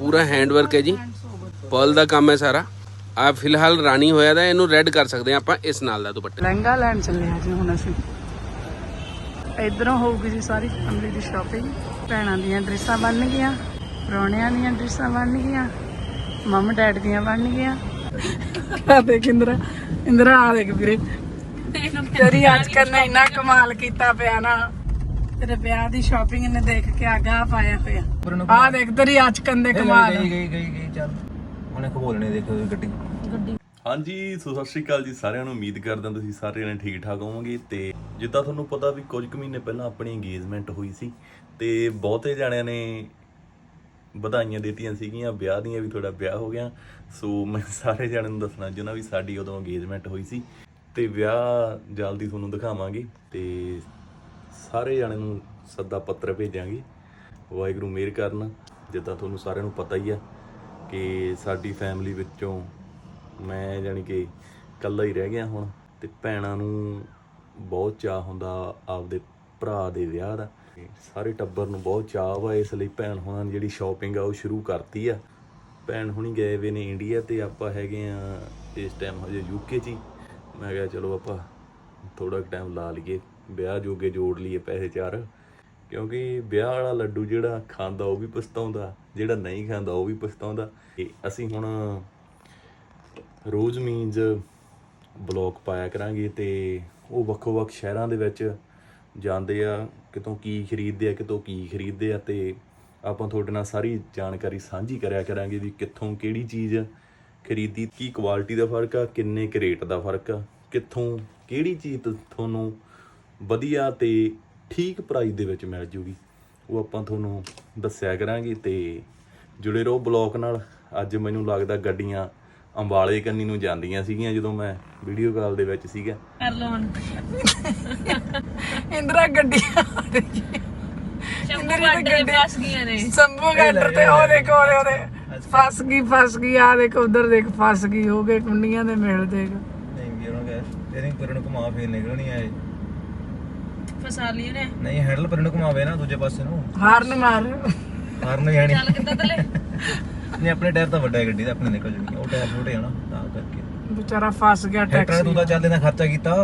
ਪੂਰਾ hand work ਹੈ ਜੀ। ਪਰਲ ਦਾ ਕੰਮ ਹੈ ਸਾਰਾ। ਆ ਫਿਲਹਾਲ ਰਾਣੀ ਹੋਇਆ ਦਾ ਇਹਨੂੰ ਰੈੱਡ ਕਰ ਸਕਦੇ ਆ ਆਪਾਂ ਇਸ ਨਾਲ ਦਾ ਦੁਪੱਟਾ। ਲਹਿੰਗਾ ਲੈਣ ਚੱਲੇ ਆ ਜੀ ਹੁਣ ਅਸੀਂ। ਇਧਰੋਂ ਹੋਊਗੀ ਜੀ ਸਾਰੀ ਫੈਮਿਲੀ ਦੀ ਸ਼ਾਪਿੰਗ ਭੈਣਾਂ ਦੀਆਂ ਡਰੈਸਾਂ ਬਣ ਗਈਆਂ ਪ੍ਰਾਹੁਣਿਆਂ ਦੀਆਂ ਡਰੈਸਾਂ ਬਣ ਗਈਆਂ ਮੰਮ ਡੈਡ ਦੀਆਂ ਬਣ ਗਈਆਂ। ਆ ਦੇਖ ਇੰਦਰਾ ਇੰਦਰਾ ਆ ਦੇਖ ਵੀਰੇ। ਤੇਰੀ ਅੱਜ ਕਰਨਾ ਇੰਨਾ ਕਮਾਲ ਕੀਤਾ ਪਿਆ ਨਾ। ਤੇਰੇ ਵਿਆਹ ਦੀ ਸ਼ਾਪਿੰਗ ਨੇ ਦੇਖ ਕੇ ਆਗਾ ਪਾਇਆ ਹੋਇਆ। ਆ ਦੇਖ ਤੇਰੀ ਅੱਜ ਕੰਦੇ ਕਮਾਲ। ਗਈ ਗਈ ਗਈ ਗਈ ਚੱਲ। ਉਹਨੇ ਖਬੋਲਣੇ ਦੇਖੋ ਉਹਦੀ ਗੱਡੀ। ਹਾਂਜੀ ਸੋ ਸਤਿ ਸ਼੍ਰੀ ਅਕਾਲ ਜੀ ਸਾਰਿਆਂ ਨੂੰ। ਉਮੀਦ ਕਰਦਾ ਤੁਸੀਂ ਸਾਰੇ ਜਣੇ ਠੀਕ ਠਾਕ ਹੋਵੋਗੇ। ਤੇ ਜਿੱਦਾਂ ਤੁਹਾਨੂੰ ਪਤਾ ਵੀ ਕੁਝ ਕੁ ਮਹੀਨੇ ਪਹਿਲਾਂ ਆਪਣੀ ਇੰਗੇਜਮੈਂਟ ਹੋਈ ਸੀ ਤੇ ਬਹੁਤੇ ਜਣਿਆਂ ਨੇ ਵਧਾਈਆਂ ਦਿੱਤੀਆਂ ਸੀਗੀਆਂ ਵਿਆਹ ਦੀਆਂ ਵੀ ਤੁਹਾਡਾ ਵਿਆਹ ਹੋ ਗਿਆ। ਸੋ ਮੈਂ ਸਾਰੇ ਜਣਿਆਂ ਨੂੰ ਦੱਸਣਾ ਚਾਹੁੰਦਾ ਵੀ ਸਾਡੀ ਉਦੋਂ ਇੰਗੇਜਮੈਂਟ ਹੋਈ ਸੀ ਤੇ ਵਿਆਹ ਜਲਦੀ ਤੁਹਾਨੂੰ ਦਿਖਾਵਾਂਗੇ। ਤੇ ਸਾਰੇ ਜਣਿਆਂ ਨੂੰ ਸੱਦਾ ਪੱਤਰ ਭੇਜਾਂਗੇ। ਵਾਹਿਗੁਰੂ ਮਿਹਰ ਕਰਨ। ਜਿੱਦਾਂ ਤੁਹਾਨੂੰ ਸਾਰਿਆਂ ਨੂੰ ਪਤਾ ਹੀ ਆ ਕਿ ਸਾਡੀ ਫੈਮਿਲੀ ਵਿੱਚੋਂ ਮੈਂ ਜਾਣੀ ਕਿ ਇਕੱਲਾ ਹੀ ਰਹਿ ਗਿਆ ਹੁਣ ਤੇ ਭੈਣਾਂ ਨੂੰ ਬਹੁਤ ਚਾਹ ਹੁੰਦਾ ਆਪਦੇ ਭਰਾ ਦੇ ਵਿਆਹ ਦਾ। ਤੇ ਸਾਰੇ ਟੱਬਰ ਨੂੰ ਬਹੁਤ ਚਾਹ ਵਾ ਇਸ ਲਈ ਭੈਣ ਹੁਣਾਂ ਨੇ ਜਿਹੜੀ ਸ਼ਾਪਿੰਗ ਆ ਉਹ ਸ਼ੁਰੂ ਕਰਤੀ ਆ। ਭੈਣ ਹੁਣੀ ਗਏ ਵੇ ਨੇ ਇੰਡੀਆ ਤੇ ਆਪਾਂ ਹੈਗੇ ਆ ਇਸ ਟਾਈਮ ਹਜੇ ਯੂਕੇ 'ਚ ਹੀ। ਮੈਂ ਕਿਹਾ ਚਲੋ ਆਪਾਂ ਥੋੜਾ ਟਾਈਮ ਲਾ ਲਈਏ। ਵਿਆਹ ਜੋਗੇ ਜੋੜ ਲਈਏ ਪੈਸੇ ਚਾਰ। ਕਿਉਂਕਿ ਵਿਆਹ ਵਾਲਾ ਲੱਡੂ ਜਿਹੜਾ ਖਾਂਦਾ ਉਹ ਵੀ ਪਛਤਾਉਂਦਾ, ਜਿਹੜਾ ਨਹੀਂ ਖਾਂਦਾ ਉਹ ਵੀ ਪਛਤਾਉਂਦਾ। ਤੇ ਅਸੀਂ ਹੁਣ ਰੋਜ਼ ਮੀਨਜ਼ ਬਲੌਗ ਪਾਇਆ ਕਰਾਂਗੇ ਤੇ ਉਹ ਵੱਖੋ ਵੱਖ ਸ਼ਹਿਰਾਂ ਦੇ ਵਿੱਚ ਜਾਂਦੇ ਆ, ਕਿਤੋਂ ਕੀ ਖਰੀਦਦੇ ਆ, ਕਿਤੋਂ ਕੀ ਖਰੀਦਦੇ ਆ ਤੇ ਆਪਾਂ ਤੁਹਾਡੇ ਨਾਲ ਸਾਰੀ ਜਾਣਕਾਰੀ ਸਾਂਝੀ ਕਰਿਆ ਕਰਾਂਗੇ ਵੀ ਕਿੱਥੋਂ ਕਿਹੜੀ ਚੀਜ਼ ਖਰੀਦੀ, ਕੀ ਕੁਆਲਿਟੀ ਦਾ ਫ਼ਰਕ ਆ, ਕਿੰਨੇ ਕੁ ਰੇਟ ਦਾ ਫ਼ਰਕ ਆ, ਕਿੱਥੋਂ ਕਿਹੜੀ ਚੀਜ਼ ਤੁਹਾਨੂੰ ਵਧੀਆ ਤੇ ਠੀਕ ਪ੍ਰਾਈਸ ਦੇ ਵਿੱਚ ਮਿਲ ਜੂਗੀ। ਉਹ ਆਪਾਂ ਤੁਹਾਨੂੰ ਦੱਸਿਆ ਕਰਾਂਗੇ ਤੇ ਜੁੜੇ ਰਹੋ ਬਲੌਗ ਨਾਲ। ਅੱਜ ਮੈਨੂੰ ਲੱਗਦਾ ਗੱਡੀਆਂ ਅੰਬਾਲੇ ਕੰਨੀ ਨੂੰ ਜਾਂਦੀਆਂ ਸੀਗੀਆਂ ਜਦੋਂ ਮੈਂ ਵੀਡੀਓ ਕਾਲ ਦੇ ਵਿੱਚ ਸੀਗਾ। ਕਰ ਲਓ ਹੁਣ। ਇੰਦਰਾ ਗੱਡੀ ਆ ਰਹੀ ਹੈ ਇੰਦਰਾ ਦੀ ਗੱਡੀ ਫਸ ਗਈਆਂ ਨੇ। ਸੰਭੂ ਗਾਡਰ ਤੇ ਉਹ ਦੇਖੋ ਉਹਦੇ ਉਹਦੇ ਫਸ ਗਈ ਫਸ ਗਈ ਆ ਦੇਖੋ ਉਧਰ ਦੇਖ ਫਸ ਗਈ ਹੋ ਗਏ ਕੁੰਡੀਆਂ ਦੇ ਮੇਲ ਦੇਖ। ਨਹੀਂ ਵੀ ਉਹਨਾਂ ਕਹੇ ਤੇਰੇ ਪਰ ਨੂੰ ਘੁਮਾ ਫੇਰ ਨਿਕਲਣੀ ਆਏ ਫਸਾ ਲਈ ਨੇ ਨਹੀਂ ਹੈਂਡਲ ਪਰ ਨੂੰ ਘੁਮਾਵੇ ਨਾ ਦੂਜੇ ਪਾਸੇ ਨੂੰ। ਹਾਰਨ ਮਾਰ। ਹਾਰਨ ਜਾਣੀ ਚੱਲ ਕਿੱਦਾਂ ਤਲੇ? ਨਹੀਂ ਆਪਣੇ ਟਾਇਰ ਤਾਂ ਵੱਡਾ ਹੈ ਗੱਡੀ ਦਾ ਆਪਣੇ ਨਿਕਲ ਜੂਗੀ ਉਹ ਟਾਇਰ ਛੋਟੇ ਆ ਨਾ ਤਾਂ ਕਰਕੇ। ਵਿਚਾਰਾ ਫਸ ਗਿਆ ਟਰੈਕਟਰ ਟੈਕਸੀ ਤੂੰ ਤਾਂ ਚੱਲ ਇਹਨਾਂ ਖਰਚਾ ਕੀਤਾ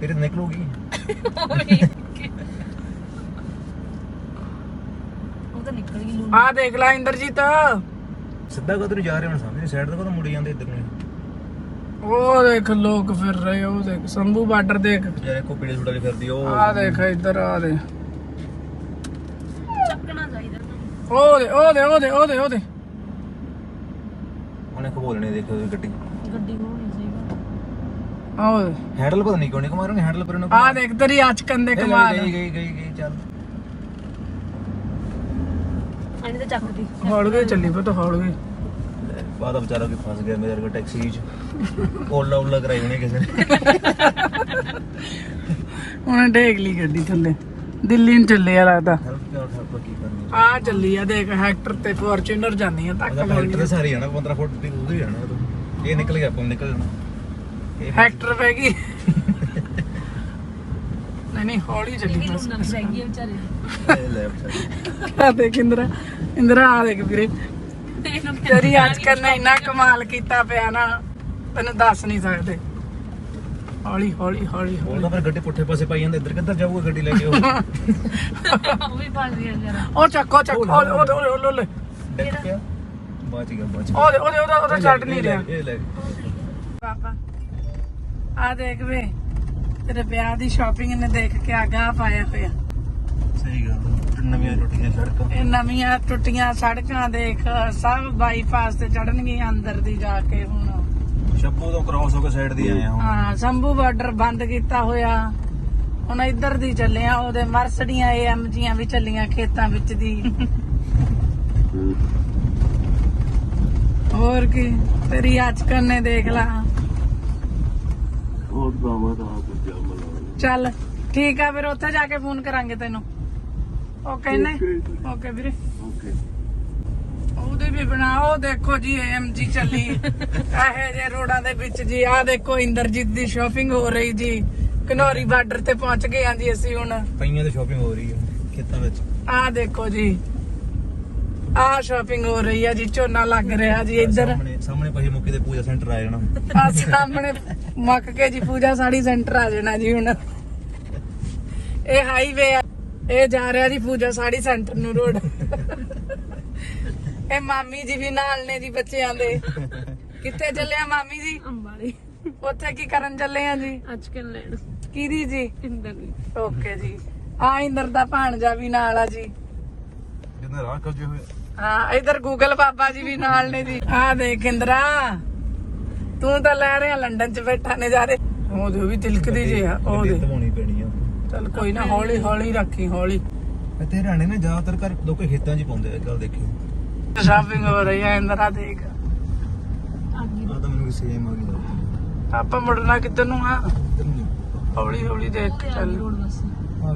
ਫਿਰ ਨਿਕਲੂਗੀ। ਉਹ ਤਾਂ ਨਿਕਲ ਗਈ ਲੂ ਆ ਦੇਖ ਲੈ ਇੰਦਰਜੀਤ। ਸਿੱਧਾ ਕਦੋਂ ਜਾ ਰਹੇ ਹੁਣ ਸਾਹਮਣੇ ਸਾਈਡ ਤੋਂ ਕਦੋਂ ਮੁੜੀ ਜਾਂਦੇ ਇੱਧਰ ਨੂੰ ਉਹ ਦੇਖ ਲੋਕ ਫਿਰ ਰਹੇ ਉਹ ਦੇਖ ਸੰਭੂ ਬਾਰਡਰ ਦੇਖ। ਜਿਹੜੇ ਕੋ ਪੀੜੇ ਛੁੜਾ ਫਿਰਦੀ ਉਹ। ਆ ਦੇਖ ਇੱਧਰ ਆ ਦੇ। ਚੱਕਣਾ ਚਾਹੀਦਾ ਤਾਂ। ਉਹ ਦੇ ਉਹ ਦੇ ਉਹ ਦੇ ਉਹ ਦੇ ਉਹ ਦੇ। ਉਹਨੇ ਖਬੋਲਣੇ ਦੇਖੋ ਉਹਦੀ ਗੱਡੀ। ਗੱਡੀ ਹੋਣੀ ਚਾਹੀਦੀ ਆਹ ਦੇ। ਹੈਂਡਲ ਪਤਾ ਨਹੀਂ ਕਿਉਂ ਨਹੀਂ ਘੁਮਾ ਰਹੇ ਹੈਂਡਲ ਪਰ ਨੂੰ ਆ ਦੇਖ ਤੇਰੀ ਅੱਜ ਕੰਦੇ ਕਮਾਲ ਗਈ ਗਈ ਗਈ ਗਈ ਚੱਲ। ਐਨੀ ਤਾਂ ਚੱਕਦੀ। ਹੌਲਗੇ ਚੱਲੀ ਪਤਾ ਹੌਲਗੇ ਬਾਅਦ ਵਿਚਾਰਾ ਵੀ ਫਸ ਗਿਆ ਮੇਰੇ ਕੋਲ ਟੈਕਸੀ 'ਚ ਓਲਾ ਓਲਾ ਕਰਾਈ ਹੋਣੀ ਕਿਸੇ ਨੇ ਉਹਨੇ ਢੇਕ ਲਈ ਗੱਡੀ ਥੱਲੇ ਦਿੱਲੀ ਨੂੰ ਚੱਲੇ ਆ ਲੱਗਦਾ ਹੈਲਪ ਕਿਉਂ ਹੈਲਪ ਕੀ ਕਰਨੀ ਆ ਚੱਲੀ ਆ ਦੇਖ ਹੈਕਟਰ ਤੇ ਫੋਰਚੂਨਰ ਜਾਂਦੀਆਂ ਤੱਕ ਉਹਦਾ ਫੈਕਟਰ ਦੇ ਸਾਰੇ ਜਾਣਾ 15 ਫੁੱਟ ਦੀ ਉਹਦੇ ਜਾਣਾ ਉਹ ਤਾਂ। ਇਹ ਨਿਕਲ ਗਿਆ ਆਪਾਂ ਨਿਕਲ ਜਾਣਾ ਇਹ ਹੈਕਟਰ ਪੈ ਗਈ ਨਹੀਂ ਨਹੀਂ ਹੌਲੀ ਚੱਲੀ ਬਸ ਲੂਣਾ ਰਹਿ ਗਈ ਵਿਚਾਰੇ ਇਹ ਲੈ ਵਿਚਾਰੀ। ਆ ਦੇਖ ਇੰਦਰਾ ਇੰਦਰਾ ਆ ਦੇਖ ਵੀਰੇ ਤੇਰੀ ਅੱਜ ਕਰਨਾ ਇੰਨਾ ਕਮਾਲ ਕੀਤਾ ਪਿਆ ਨਾ ਤੈਨੂੰ ਦੱਸ ਨਹੀਂ ਸਕਦੇ। ਹੌਲੀ ਹੌਲੀ ਹੌਲੀ ਉਹ ਹੌਲੀ। ਤਾਂ ਫਿਰ ਗੱਡੀ ਪੁੱਠੇ ਪਾਸੇ ਪਾਈ ਜਾਂਦੇ ਇੱਧਰ ਕਿੱਧਰ ਜਾਊਗਾ ਗੱਡੀ ਲੈ ਕੇ ਉਹ? ਉਹ ਵੀ ਫਸ ਗਿਆ ਜਰਾ। ਉਹ ਚੱਕੋ ਚੱਕੋ ਉਹਦੇ ਉਹਦੇ ਉਹਦੇ ਉਹਦੇ ਡਿੱਗ ਪਿਆ। ਬਚ ਗਿਆ ਬਚ ਗਿਆ। ਉਹਦੇ ਉਹਦੇ ਉਹਦਾ ਉਹਦਾ ਛੱਡ ਨਹੀਂ ਰਿਹਾ। ਇਹ ਲੈ। ਪਾਪਾ ਆ ਦੇਖ ਵੇ ਤੇਰੇ ਵਿਆਹ ਦੀ ਸ਼ਾਪਿੰਗ ਨੇ ਦੇਖ ਕੇ ਆਗਾ ਪਾਇਆ ਹੋਇਆ। ਸਹੀ ਗੱਲ ਨਵੀਆਂ ਰੋਟੀਆਂ ਸੜਕਾਂ? ਇਹ ਨਵੀਆਂ ਟੁੱਟੀਆਂ ਸੜਕਾਂ ਦੇਖ ਸਭ ਬਾਈਪਾਸ ਤੇ ਚੜਨਗੀਆਂ ਅੰਦਰ ਦੀ ਜਾ ਕੇ ਹੁਣ। ਸ਼ੱਪੂ ਤੋਂ ਕ੍ਰਾਸ ਹੋ ਕੇ ਸਾਈਡ ਦੀ ਆਏ ਆ ਹੁਣ। ਹਾਂ ਸੰਭੂ ਬਾਰਡਰ ਬੰਦ ਕੀਤਾ ਹੋਇਆ। ਹੁਣ ਇੱਧਰ ਦੀ ਚੱਲੇ ਆ ਉਹਦੇ ਮਰਸਡੀਆਂ ਏਐਮ ਜੀਆਂ ਵੀ ਚੱਲੀਆਂ ਖੇਤਾਂ ਵਿੱਚ ਦੀ। ਹੋਰ ਕੀ ਤੇਰੀ ਅੱਜ ਕਰਨੇ ਦੇਖ ਲਾ। ਚੱਲ ਠੀਕ ਆ ਫਿਰ ਉੱਥੇ ਜਾ ਕੇ ਫੋਨ ਕਰਾਂਗੇ ਤੈਨੂੰ। ਓਕੇ ਨੇ ਓਕੇ ਵੀਰੇ। ਉਹਦੇ ਵੀ ਬਣਾ ਉਹ ਦੇਖੋ ਜੀ ਏਐਮਜੀ ਚੱਲੀ। ਇਹੇ ਜੇ ਰੋਡਾਂ ਦੇ ਵਿੱਚ ਜੀ ਦੇਖੋ ਇੰਦਰਜੀਤ ਦੀ ਸ਼ਾਪਿੰਗ ਹੋ ਰਹੀ ਜੀ। ਕਨੌਰੀ ਬਾਰਡਰ ਤੇ ਪਹੁੰਚ ਗਏ ਹਾਂ ਜੀ ਅਸੀਂ ਹੁਣ। ਪਈਆਂ ਤੇ ਸ਼ਾਪਿੰਗ ਹੋ ਰਹੀ ਹੈ ਖੇਤਾਂ ਵਿੱਚ। ਆਹ ਦੇਖੋ ਜੀ। ਆ ਸ਼ਾਪਿੰਗ ਹੋ ਰਹੀ ਆ ਜੀ ਝੋਨਾ ਲੱਗ ਰਿਹਾ ਜੀ ਇੱਧਰ। ਸਾਹਮਣੇ ਸਾਹਮਣੇ ਪਹੀ ਮੁੱਕੀ ਦੇ ਪੂਜਾ ਸੈਂਟਰ ਆ ਜਾਣਾ। ਆ ਸਾਹਮਣੇ ਮੁੱਕ ਕੇ ਜੀ ਪੂਜਾ ਸਾੜੀ ਸੈਂਟਰ ਆ ਜਾਣਾ ਜੀ ਹੁਣ। ਇਹ ਹਾਈਵੇ ਆ। ਇਹ ਜਾ ਰਿਹਾ ਜੀ ਪੂਜਾ ਸਾੜੀ ਸੈਂਟਰ ਨੂੰ ਰੋਡ। ਇਹ ਮਾਮੀ ਜੀ ਵੀ ਨਾਲ ਨੇ ਜੀ ਬੱਚਿਆਂ ਦੇ। ਕਿੱਥੇ ਚੱਲੇ ਆ ਮਾਮੀ ਜੀ? ਅੰਬਾਲੇ। ਉੱਥੇ ਕੀ ਕਰਨ ਚੱਲੇ ਆ ਜੀ? ਅੱਜ ਕੱਲ ਲੈਣ। ਕਿਹਦੀ ਜੀ? ਇੰਦਰ ਦੀ। ਓਕੇ ਜੀ। ਆ ਇੰਦਰ ਦਾ ਭਾਣਜਾ ਵੀ ਨਾਲ ਆ ਜੀ। ਜਿੰਨਾ ਰਾਹ ਕੱਜੇ ਹੋਏ ਹਾਂ ਇਧਰ ਗੂਗਲ ਬਾਬਾ ਜੀ ਵੀ ਨਾਲ ਨੇ ਜੀ। ਆ ਦੇਖ ਇੰਦਰਾ ਤੂੰ ਤਾਂ ਲੈ ਰਿਹਾ ਲੰਡਨ ਚ ਬੈਠਾ ਨਜ਼ਾਰੇ। ਉਹਦੇ ਵੀ ਤਿਲਕਦੀ ਜੇ ਆ ਉਹ ਦੇ ਧਵਾਉਣੀ ਪੈਣੀ ਆ। ਚਲ ਕੋਈ ਨਾ ਹੌਲੀ ਹੌਲੀ ਰੱਖੀ ਹੌਲੀ। ਇੱਥੇ ਹਰਿਆਣੇ ਨੇ ਜ਼ਿਆਦਾਤਰ ਕਰ ਲੋਕ ਖੇਤਾਂ 'ਚ ਹੀ ਪਾਉਂਦੇ ਆ ਗੱਲ ਦੇਖਿਓ। ਸ਼ਾਪਿੰਗ ਹੋ ਰਹੀ ਹੈ ਇੰਦਰਾ ਦੇਖ। ਆ ਤਾਂ ਮੈਨੂੰ ਵੀ ਸੇਮ ਆ ਗਈ। ਆਪਾਂ ਮੁੜਨਾ ਕਿੱਧਰ ਨੂੰ ਆ? ਇੱਧਰ ਨੂੰ ਹੌਲੀ ਹੌਲੀ ਦੇਖ ਕੇ ਚੱਲ। ਆ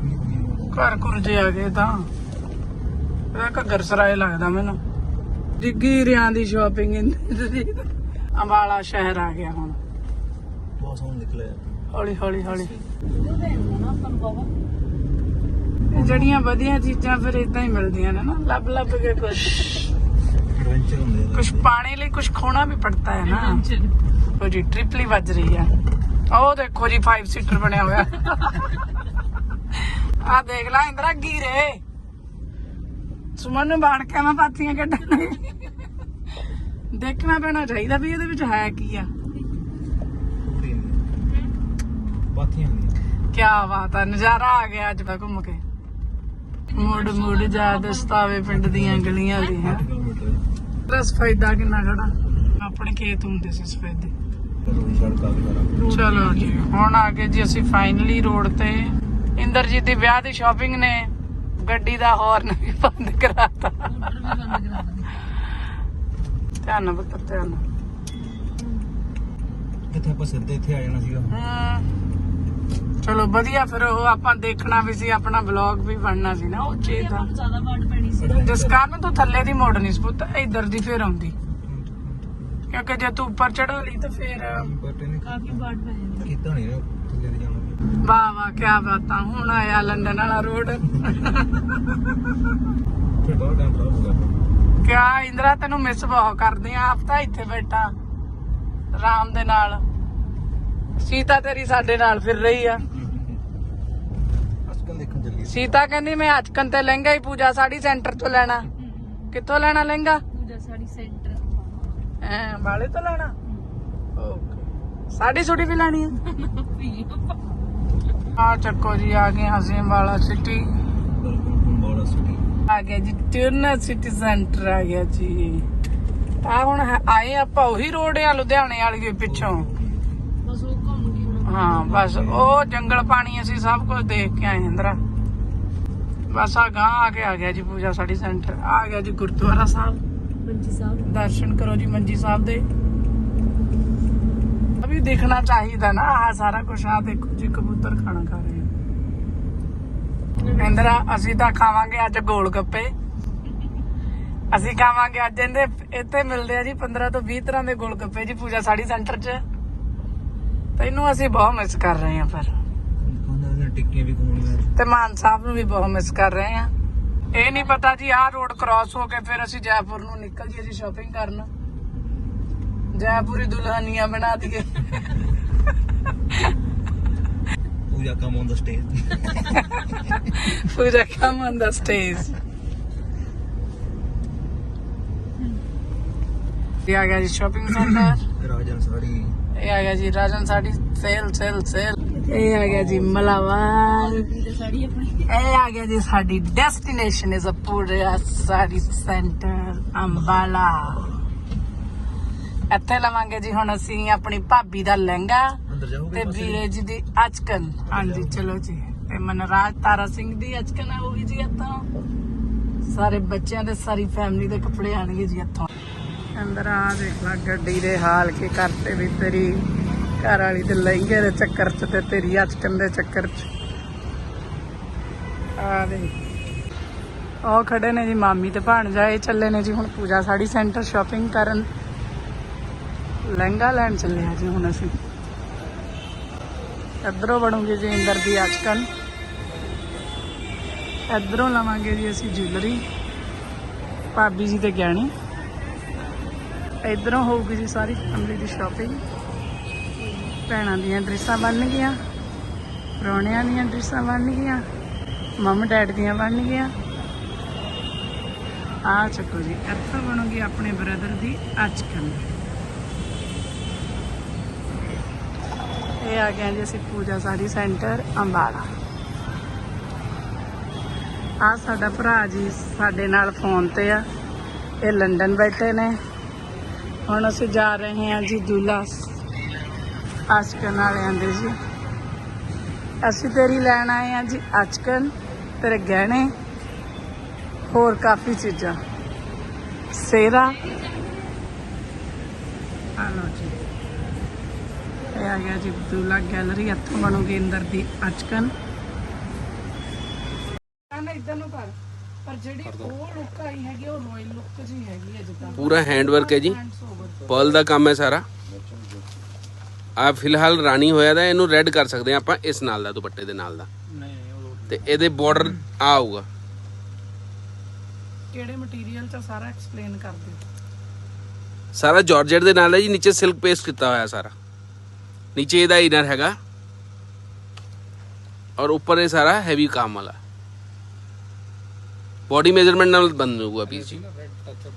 ਘਰ ਘੁਰ ਜੇ ਆ ਗਏ ਤਾਂ। ਇਹਦਾ ਘੱਗਰ ਸਰਾਏ ਲੱਗਦਾ ਮੈਨੂੰ। ਜਿੱਗੀ ਰਿਆਂ ਦੀ ਸ਼ਾਪਿੰਗ ਅੰਬਾਲਾ ਸ਼ਹਿਰ ਆ ਗਿਆ ਹੁਣ। ਬਹੁਤ ਸੋਹਣਾ ਨਿਕਲਿਆ। ਹੌਲੀ ਹੌਲੀ ਹੌਲੀ। ਜਿਹੜੀਆਂ ਵਧੀਆ ਚੀਜ਼ਾਂ ਫਿਰ ਇਦਾਂ ਹੀ ਮਿਲਦੀਆਂ ਨੇ ਨਾ ਲੱਭ ਲੱਭ ਕੇ ਕੁਝ ਐਡਵੈਂਚਰ ਹੁੰਦੇ ਆ ਕੁਝ ਪਾਣੇ ਲਈ ਕੁਝ ਖੋਣਾ ਵੀ ਪੜਤਾ ਹੈ ਨਾ। ਉਹ ਜੀ ਟ੍ਰਿਪਲੀ ਵੱਜ ਰਹੀ ਹੈ ਉਹ ਦੇਖੋ ਜੀ 5 ਸੀਟਰ ਬਣਿਆ ਹੋਇਆ। ਆ ਦੇਖ ਲੈ ਇੰਦਰਾ ਗੀਰੇ। ਸੁਮਨ ਨੂੰ ਬਾਣ ਕੇ ਮੈਂ ਪਾਥੀਆਂ ਕੱਢਣ ਦੇਖਣਾ ਪੈਣਾ ਚਾਹੀਦਾ ਵੀ ਇਹਦੇ ਵਿੱਚ ਹੈ ਕੀ ਆ। ਬਾਥੀਆਂ ਹੁੰਦੀਆਂ। ਕੀ ਬਾਤ ਆ ਨਜ਼ਾਰਾ ਆ ਗਿਆ ਅੱਜ ਮੈਂ ਘੁੰਮ ਕੇ। ਮੁੜ ਮੁੜ ਜਾ ਦਸਤਾਵੇ ਪਿੰਡ ਦੀਆਂ ਗਲੀਆਂ ਦੀ ਹੈ 8 ਕਿਲੋਮੀਟਰ ਰਸ ਫਾਇਦਾ ਕਿੰਨਾ ਖੜਾ। ਆਪਣੇ ਖੇਤ ਹੁੰਦੇ ਸੀ ਸਫੈਦੇ। ਚਲੋ ਜੀ ਹੁਣ ਆ ਗਏ ਜੀ ਅਸੀਂ ਫਾਈਨਲੀ ਰੋਡ ਤੇ। ਇੰਦਰਜੀਤ ਦੀ ਵਿਆਹ ਦੀ ਸ਼ਾਪਿੰਗ ਨੇ। ਗੱਡੀ ਦਾ ਹਾਰਨ ਵੀ ਬੰਦ ਕਰਾਤਾ। ਧਿਆਨ ਨਾਲ ਧਿਆਨ ਨਾਲ ਕਿੱਥੇ ਆਪਾਂ ਸਿੱਧੇ ਇੱਥੇ ਆ ਜਾਣਾ ਸੀਗਾ। ਹਮ, ਚਲੋ ਵਧੀਆ ਫਿਰ ਉਹ ਆਪਾਂ ਦੇਖਣਾ ਵੀ ਸੀ ਆਪਣਾ ਵਲੌਗ ਵੀ ਬਣਨਾ ਸੀ ਨਾ ਉਹ ਦਾ। ਜ਼ਿਆਦਾ ਵਾਟ ਪੈਣੀ ਸੀ। ਜਿਸ ਕਾਰਨ ਤੂੰ ਥੱਲੇ ਦੀ ਮੋੜਨੀ ਸੀ ਪੁੱਤ ਇੱਧਰ ਦੀ ਫਿਰ ਆਉਂਦੀ। ਕਿਉਂਕਿ ਜੇ ਤੂੰ ਉੱਪਰ ਚੜਾ ਲਈ ਤਾਂ ਫਿਰ ਬਟ ਇਹਨੇ ਕਾਫੀ ਵਾਟ ਪੈ ਜਾਣੀ ਕੀਤਾ ਨਹੀਂ ਨਾ ਥੱਲੇ ਦੀ ਜਾਣਾ। ਵਾਹ ਵਾਹ ਕੀ ਬਾਤਾਂ ਹੁਣ ਆਇਆ ਲੰਡਨ ਵਾਲਾ ਰੋਡ। ਕਿਆ ਇੰਦਰਾ ਤੈਨੂੰ ਮਿਸ ਬਹੁਤ ਕਰਦੇ ਆ ਆਪ ਤਾਂ ਇੱਥੇ ਬੈਠਾ ਆਰਾਮ ਦੇ ਨਾਲ। ਸੀਤਾ ਤੇਰੀ ਸਾਡੇ ਨਾਲ ਫਿਰ ਰਹੀ ਆ। ਅਸਕਨ ਦੇਖਣ ਚੱਲੀ ਸੀਤਾ ਕਹਿੰਦੀ ਮੈਂ ਅਚਕਨ ਤੇ ਲਹਿੰਗਾ ਹੀ ਪੂਜਾ ਸਾੜੀ ਸੈਂਟਰ ਤੋਂ ਲੈਣਾ। ਕਿੱਥੋਂ ਲੈਣਾ ਲਹਿੰਗਾ? ਪੂਜਾ ਸਾਡੀ ਸੈਂਟਰ ਐ ਬਾਲੇ ਤੋਂ ਲੈਣਾ? ਓਕੇ। ਸਾੜੀ ਸੁੜੀ ਵੀ ਲੈਣੀ ਆ? ਆ ਚੱਕੋ ਜੀ ਆ ਗਏ ਅਸੀਂ ਵਾਲਾ ਸਿਟੀ ਆ ਗਿਆ ਜੀ ਟਿਰਨਾ ਸਿਟੀ ਸੈਂਟਰ ਆ ਗਿਆ ਜੀ। ਆ ਹੁਣ ਆਏ ਆਪਾਂ ਉਹੀ ਰੋਡ ਆ ਲੁਧਿਆਣੇ ਵਾਲੀ ਦੇ ਪਿੱਛੋਂ। ਹਾਂ ਬਸ ਉਹ ਜੰਗਲ ਪਾਣੀ ਅਸੀਂ ਸਭ ਕੁਝ ਦੇਖ ਕੇ ਆਏ ਇੰਦਰਾ। ਬਸ ਆ ਗਾਂ ਆ ਕੇ ਆ ਗਿਆ ਜੀ ਪੂਜਾ ਸਾਡੀ ਸੈਂਟਰ ਆ ਗਿਆ ਜੀ ਗੁਰਦੁਆਰਾ ਸਾਹਿਬ। ਮੰਜੀ ਸਾਹਿਬ। ਦਰਸ਼ਨ ਕਰੋ ਜੀ ਮੰਜੀ ਸਾਹਿਬ ਦੇ। ਅਭੀ ਦੇਖਣਾ ਚਾਹੀਦਾ ਨਾ ਆ ਸਾਰਾ ਕੁਝ ਆ ਦੇਖੋ ਜੀ ਕਬੂਤਰ ਖਾਣਾ ਖਾ ਰਹੇ ਆ। ਇੰਦਰਾ ਅਸੀਂ ਤਾਂ ਖਾਵਾਂਗੇ ਅੱਜ ਗੋਲ ਗੱਪੇ। ਅਸੀਂ ਖਾਵਾਂਗੇ ਅੱਜ ਇਹਦੇ ਇੱਥੇ ਮਿਲਦੇ ਆ ਜੀ 15 ਤੋਂ 20 ਤਰ੍ਹਾਂ ਦੇ ਗੋਲ ਗੱਪੇ ਜੀ ਪੂਜਾ ਸਾੜੀ ਸੈਂਟਰ 'ਚ। ਤੈਨੂੰ ਅਸੀਂ ਬਹੁਤ ਮਿਸ ਕਰ ਰਹੇ ਹਾਂ ਪਰ ਖਾਣਾ ਦੀਆਂ ਟਿੱਕੀਆਂ ਵੀ ਖਵਾਉਣੀਆਂ ਤੇ ਮਾਨ ਸਾਹਿਬ ਨੂੰ ਵੀ ਬਹੁਤ ਮਿਸ ਕਰ ਰਹੇ ਆ ਇਹ ਨਹੀਂ ਪਤਾ ਜੀ ਆਹ ਰੋਡ ਕ੍ਰਾਸ ਹੋ ਕੇ ਫਿਰ ਅਸੀਂ ਜੈਪੁਰ ਨੂੰ ਨਿਕਲ ਜੀ ਸ਼ਾਪਿੰਗ ਕਰਨ। ਜੈਪੁਰੀ ਦੁਲਹਨੀਆਂ ਬਣਾ ਦਈਏ। Pooja come on the stage Pooja come on the stage ਆ ਗਿਆ ਜੀ ਸ਼ਾਪਿੰਗ ਸੈਂਟਰ ਰਾਜਨ ਸਾੜੀ। ਇਹ ਆ ਗਿਆ ਜੀ ਰਾਜਨ ਸਾਡੀ ਸੇਲ ਸੇਲ ਸੇਲ ਇਹ ਆ ਗਿਆ ਜੀ ਆਪਣੀ ਇਹ ਆ ਗਿਆ ਜੀ ਸਾਡੀ ਡੈਸਟੀਨੇਸ਼ਨ ਇਜ਼ ਅ ਪੂਰਾ ਸਾਡੀ ਸੈਂਟਰ ਅੰਬਾਲਾ। ਇੱਥੇ ਲਵਾਂਗੇ ਜੀ ਹੁਣ ਅਸੀਂ ਆਪਣੀ ਭਾਬੀ ਦਾ ਲਹਿੰਗਾ ਤੇ ਵੀਰੇ ਜੀ ਦੀ ਅਚਕਨ। ਹਾਂਜੀ ਚਲੋ ਜੀ ਤੇ ਮਨਰਾਜ ਤਾਰਾ ਸਿੰਘ ਦੀ ਅਚਕਨ ਆਊਗੀ ਜੀ ਇੱਥੋਂ। ਸਾਰੇ ਬੱਚਿਆਂ ਦੇ ਸਾਰੀ ਫੈਮਿਲੀ ਦੇ ਕੱਪੜੇ ਆਣਗੇ ਜੀ ਇੱਥੋਂ। ਅੰਦਰ ਆ ਦੇਖ ਲੈ ਗੱਡੀ ਦੇ ਹਾਲ ਕੀ ਕਰਤੇ ਵੀ ਤੇਰੀ। ਘਰ ਵਾਲੀ ਦੇ ਲਹਿੰਗੇ ਦੇ ਚੱਕਰ 'ਚ ਤੇ ਤੇਰੀ ਅਚਕਨ ਦੇ ਚੱਕਰ 'ਚ। ਆ ਦੇ ਉਹ ਖੜੇ ਨੇ ਜੀ, ਮਾਮੀ ਤੇ ਭਾਣਜਾ ਇਹ ਚੱਲੇ ਨੇ ਜੀ ਹੁਣ ਪੂਜਾ ਸਾੜੀ ਸੈਂਟਰ ਸ਼ਾਪਿੰਗ ਕਰਨ। ਲਹਿੰਗਾ ਲੈਣ ਚੱਲੇ ਆ ਜੀ ਹੁਣ ਅਸੀਂ। ਇੱਧਰੋਂ ਬਣੂਗੇ ਜੀ ਇੰਦਰ ਦੀ ਅਚਕਨ ਇਧਰੋਂ ਲਵਾਂਗੇ ਜੀ ਅਸੀਂ ਜੁਐਲਰੀ। ਭਾਬੀ ਜੀ ਦੇ ਗਹਿਣੇ। ਇਧਰੋਂ ਹੋਊਗੀ ਜੀ ਸਾਰੀ ਫੈਮਿਲੀ ਦੀ ਸ਼ਾਪਿੰਗ ਭੈਣਾਂ ਦੀਆਂ ਡਰੈਸਾਂ ਬਣ ਗਈਆਂ, ਪ੍ਰਾਹੁਣਿਆਂ ਦੀਆਂ ਡਰੈਸਾਂ ਬਣ ਗਈਆਂ ਮੰਮ ਡੈਡ ਦੀਆਂ ਬਣ ਗਈਆਂ। ਆ ਚੱਕੋ ਜੀ, ਇੱਥੋਂ ਬਣੂਗੀ ਆਪਣੇ ਬ੍ਰਦਰ ਦੀ ਅਚਕਨ। ਇਹ ਆ ਗਿਆ ਜੀ ਅਸੀਂ ਪੂਜਾ ਸਾੜੀ ਸੈਂਟਰ ਅੰਬਾਲਾ। ਆ ਸਾਡਾ ਭਰਾ ਜੀ ਸਾਡੇ ਨਾਲ ਫੋਨ ਤੇ ਆ। ਇਹ ਲੰਡਨ ਬੈਠੇ ਨੇ। ਹੁਣ ਅਸੀਂ ਜਾ ਰਹੇ ਹਾਂ ਜੀ ਦੁਲਾ ਅਚਕਨ ਵਾਲਿਆਂ ਦੇ ਜੀ। ਅਸੀਂ ਤੇਰੀ ਲੈਣ ਆਏ ਆ ਜੀ ਅਚਕਨ, ਤੇਰੇ ਗਹਿਣੇ, ਹੋਰ ਕਾਫੀ ਚੀਜ਼ਾਂ। ਸੇਰਾ। ਆ ਜੀ। ਇਹ ਆ ਗਿਆ ਜੀ ਦੁਲਾ ਗੈਲਰੀ, ਇੱਥੋਂ ਬਣੂਗੀ ਇੰਦਰ ਦੀ ਅਚਕਨ। ਨਾ ਇਦਾਂ ਨੂੰ ਕਰ। ਪਰ ਜਿਹੜੀ ਉਹ ਲੁੱਕ ਆਈ ਹੈਗੀ ਉਹ ਰਾਇਲ ਲੁੱਕ ਜੀ ਹੈਗੀ ਹੈ ਜਿੱਦਾਂ ਪੂਰਾ ਹੈਂਡ ਵਰਕ ਹੈ ਜੀ। Hands over। ਪਰਲ ਦਾ ਕੰਮ ਹੈ ਸਾਰਾ। ਆ ਫਿਲਹਾਲ ਰਾਣੀ ਹੋਇਆ ਦਾ ਇਹਨੂੰ ਰੈੱਡ ਕਰ ਸਕਦੇ ਆ ਆਪਾਂ ਇਸ ਨਾਲ ਦਾ ਦੁਪੱਟੇ ਦੇ ਨਾਲ ਦਾ। ਤੇ ਇਹਦੇ ਬਾਰਡਰ ਆ ਆਊਗਾ। ਕਿਹੜੇ ਮਟੀਰੀਅਲ ਚ ਸਾਰਾ ਐਕਸਪਲੇਨ ਕਰ ਦਿਓ। ਸਾਰਾ ਜਾਰਜਟ ਦੇ ਨਾਲ ਹੈ ਜੀ ਨੀਚੇ ਸਿਲਕ ਪੇਸਟ ਕੀਤਾ ਹੋਇਆ ਸਾਰਾ। ਨੀਚੇ ਇਹਦਾ ਇਨਰ ਹੈਗਾ। ਔਰ ਉੱਪਰ ਇਹ ਸਾਰਾ ਹੈਵੀ ਕੰਮ ਵਾਲਾ। ਬੋਡੀ ਮੇਜ਼ਰਮੈਂਟ ਨਾਲ ਬਣ ਜਾਊਗਾ ਪੀਸ ਜੀ ਰੈਡ ਟੱਚ